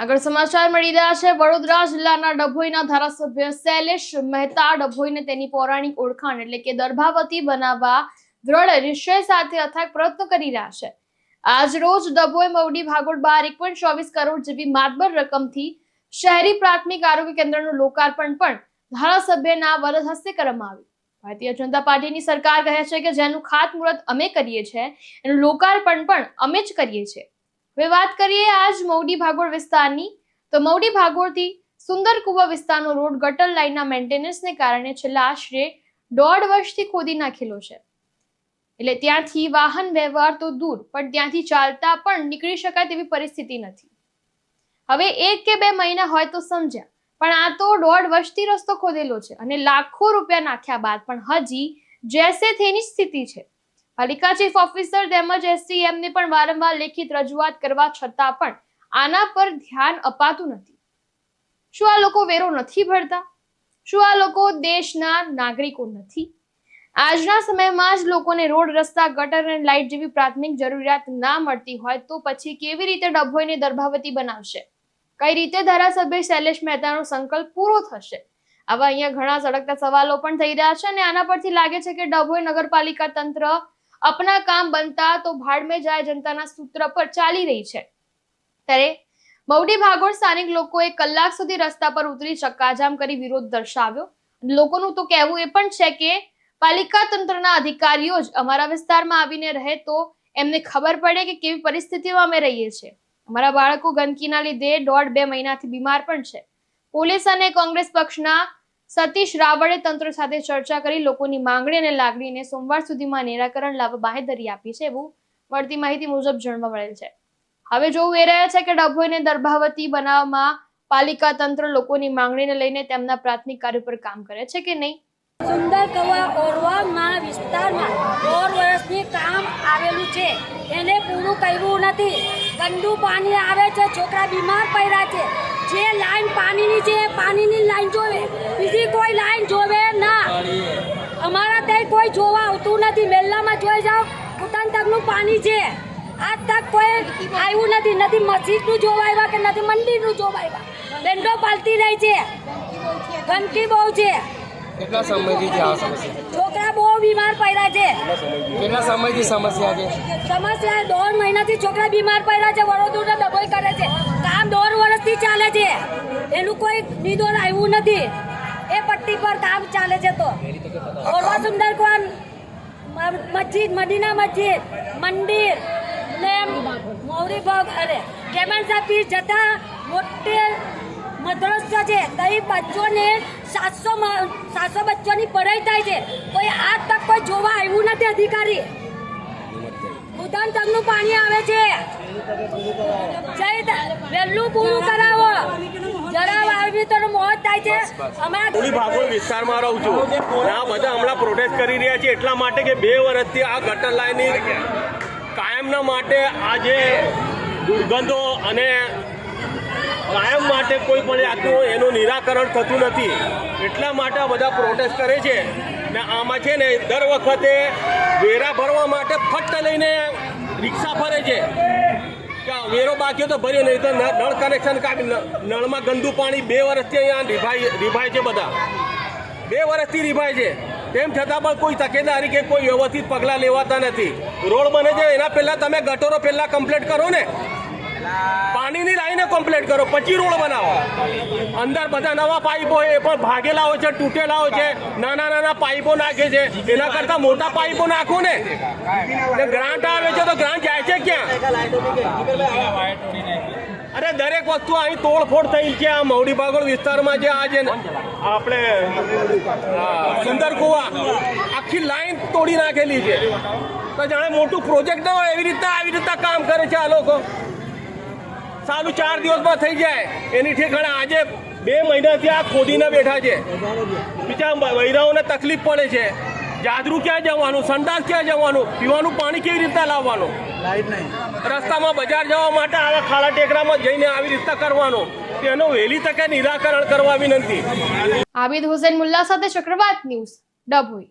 આગળ સમાચાર મળી રહ્યા છે. વડોદરા જિલ્લાના ડભોઈના ધારાસભ્ય શૈલેષ મહેતા ડભોઈને તેની પૌરાણિક ઓળખાણ એટલે કે દર્ભાવતી બનાવવા દ્રઢ નિશ્ચય સાથે અથાગ પ્રયત્ન કરી રહ્યા છે. આજ રોજ ડભોઈ મવડી ભાગોળ બાર એક ચોવીસ કરોડ જેવી માતબર રકમથી શહેરી પ્રાથમિક આરોગ્ય કેન્દ્રનું લોકાર્પણ પણ ધારાસભ્યના વરદ હસ્તે કરવામાં આવ્યું. ભારતીય જનતા પાર્ટીની સરકાર કહે છે કે જેનું ખાતમુહૂર્ત અમે કરીએ છીએ, એનું લોકાર્પણ પણ અમે જ કરીએ છીએ. હવે વાત કરીએ આજ મૌડી ભાગોળ વિસ્તારની. તો મૌડી ભાગોળથી સુંદર કુવા વિસ્તારનો રોડ ગટર લાઇનના મેન્ટેનન્સને કારણે છેલ્લા આશરે દોઢ વર્ષથી ખોદી નાખેલો છે. એટલે ત્યાંથી વાહન વ્યવહાર તો દૂર, પણ ત્યાંથી ચાલતા પણ નીકળી શકાય તેવી પરિસ્થિતિ નથી. હવે એક કે બે મહિના હોય તો સમજ્યા, પણ આ તો દોઢ વર્ષથી રસ્તો ખોદેલો છે અને લાખો રૂપિયા નાખ્યા બાદ પણ હજી જેસે થેની સ્થિતિ છે. પાલિકા ચીફ ઓફિસર તેમજ એસટીએમ ને પણ વારંવાર લેખિત રજૂઆત કરવા છતાં પણ આના પર ધ્યાન અપાતું નથી. શું આ લોકો વેરો નથી ભરતા? શું આ લોકો દેશના નાગરિકો નથી? આજના સમયમાં જ લોકોને રોડ, રસ્તા, ગટર અને લાઇટ જેવી પ્રાથમિક જરૂરિયાત ના મળતી હોય તો પછી કેવી રીતે ડભોઈને દર્ભાવતી બનાવશે? કઈ રીતે ધારાસભ્ય શૈલેષ મહેતાનો સંકલ્પ પૂરો થશે? આવા અહીંયા ઘણા સળગતા સવાલો પણ થઈ રહ્યા છે અને આના પરથી લાગે છે કે ડભોઈ નગરપાલિકા તંત્ર અપના કામ બનતા તો ભાડ મેં જાય જનતાના સૂત્ર પર ચાલી રહી છે. ત્યારે મવડી ભાગોળ સ્થાનિક લોકોએ કલાક સુધી રસ્તા પર ઉતરી ચક્કાજામ કરી વિરોધ દર્શાવ્યો. લોકોનું તો કહેવું એ પણ છે કે પાલિકા તંત્રના અધિકારીઓ જ અમારા વિસ્તારમાં આવીને રહે તો એમને ખબર પડે કે કેવી પરિસ્થિતિમાં અમે રહીએ છીએ. અમારા બાળકો ગંદકીના લીધે દોઢ બે મહિનાથી બીમાર પણ છે. પોલીસ અને કોંગ્રેસ પક્ષના સતીશ રાવળે તંત્ર સાથે ચર્ચા કરી લોકોની માંગણી અને લાગણીને સોમવાર સુધીમાં નિરાકરણ લાવવા બાહેધરી આપી છે એવું મળતી માહિતી મુજબ જાણવા મળેલ છે. હવે જોવું એ રહ્યા છે કે ડભોઈને દર્ભાવતી બનાવવામાં પાલિકા તંત્ર લોકોની માંગણીને લઈને તેમના પ્રાથમિક કાર્ય પર કામ કરે છે કે નહીં? સુંદર કવા ઓરવામાં વિસ્તારમાં દોઢ વર્ષથી કામ આવેલું છે. એને પૂરું કર્યું નથી. ગંદુ પાણી આવે છે, છોકરા બીમાર પડ્યા છે. જે લાઈન પાણીની છે પાણીની લાઈન જોવે. બીજી કોઈ લાઈન જોવે ના. અમારા ત્યાં કોઈ જોવા આવતું નથી. મેલ્લામાં જોઈ જાઓ કુટન તકનું પાણી છે. આજ તક કોઈ આવ્યું નથી. નથી મસ્જિદનું જોવા આવ્યા કે નથી મંદિરનું જોવા આવ્યા? બેન્ડો પાલતી રહી છે. ગંદકી બહુ છે. કેટલા સમયથી છે આ સમસ્યા? છોકરા બહુ બીમાર પડ્યા છે. કેટલા સમયથી સમસ્યા છે? સમસ્યા દોઢ મહિનાથી છોકરા બીમાર પડ્યા છે વડોદરા ડબલ કરે છે. કામ દોઢ વર્ષથી ચાલે છે. એનું કોઈ નિદોર આવ્યું નથી. એ પટ્ટી પર કામ ચાલે છે તો. ઓરવા સુંદર કોણ? મસ્જિદ મદીના મસ્જિદ મંદિર ને મૌરી ભગ. અરે કેમન સાહેબ જતા મોટે મદ્રસા છે. કઈ બચ્ચોને સાતસો સાતસો બચ્ચોની પઢાઈ થાય છે. કોઈ આજ તક કોઈ જોવા આવ્યું નથી અધિકારી. ઉદાન તમનું પાણી આવે છે. જય વહેલું પૂરું કરાવો. જરા આવી તો મોત થાય છે. થોડી ભાગોળ વિસ્તારમાં રહું છું. આ બધા હમણાં પ્રોટેસ્ટ કરી રહ્યા છે એટલા માટે કે બે વર્ષથી આ ગટર લાઈનની કાયમના માટે આજે દુર્ગંધો અને કાયમ માટે કોઈ પણ જાતનું એનું નિરાકરણ થતું નથી. એટલા માટે બધા પ્રોટેસ્ટ કરે છે. ને આમાં છે ને દર વખતે વેરા ભરવા માટે ફટ્ટ લઈને રિક્ષા ફરે છે. વેરો બાકી તો ભર્યો, નહીં તો નળ કનેક્શન કાપી નળમાં ગંદુ પાણી બે વર્ષથી અહીંયા રીભાઈ રીભાય છે બધા. બે વર્ષથી રીભાય છે. તેમ છતાં પણ કોઈ તકેદારી કે કોઈ વ્યવસ્થિત પગલાં લેવાતા નથી. રોડ બને છે, એના પહેલાં તમે ગટરો પહેલાં કમ્પ્લીટ કરો ને. પાણીની લાઈને કમ્પ્લેટ કરો, પછી રોડ બનાવો. અંદર બધા નવા પાઇપો એ પણ ભાગેલા હોય છે, તૂટેલા હોય છે, નાના નાના પાઇપો નાખે છે. એના કરતા મોટા પાઇપો નાખો ને. ગ્રાન્ટ આવે છે તો ગ્રાન્ટ જાય છે ક્યાં? અરે, દરેક વસ્તુ અહીં તોડફોડ થઈ છે. આ મૌડી બાગોળ વિસ્તારમાં જે આ છે આપણે સુંદર કુવા આખી લાઈન તોડી નાખેલી છે. તો જાણે મોટું પ્રોજેક્ટ ન હોય, એવી રીતના, આવી રીતના કામ કરે છે આ લોકો. સારું ચાર દિવસમાં થઈ જાય. એની ઠેકાણે આજે બે મહિનાથી આ ખોદીને બેઠા છે. બીજા વૈરાઓને તકલીફ પડે છે. જાદરું ક્યાં જવાનું? સંડાસ ક્યાં જવાનું? પીવાનું પાણી કેવી રીતના લાવવાનું? રસ્તામાં બજાર જવા માટે આવા ખાડા ટેકરામાં જઈને આવી રીતના કરવાનું. તેનો વહેલી તકે નિરાકરણ કરવા વિનંતી. આબિદ હુસેન મુલ્લા સાથે ચક્રવાત ન્યૂઝ, ડભોઈ.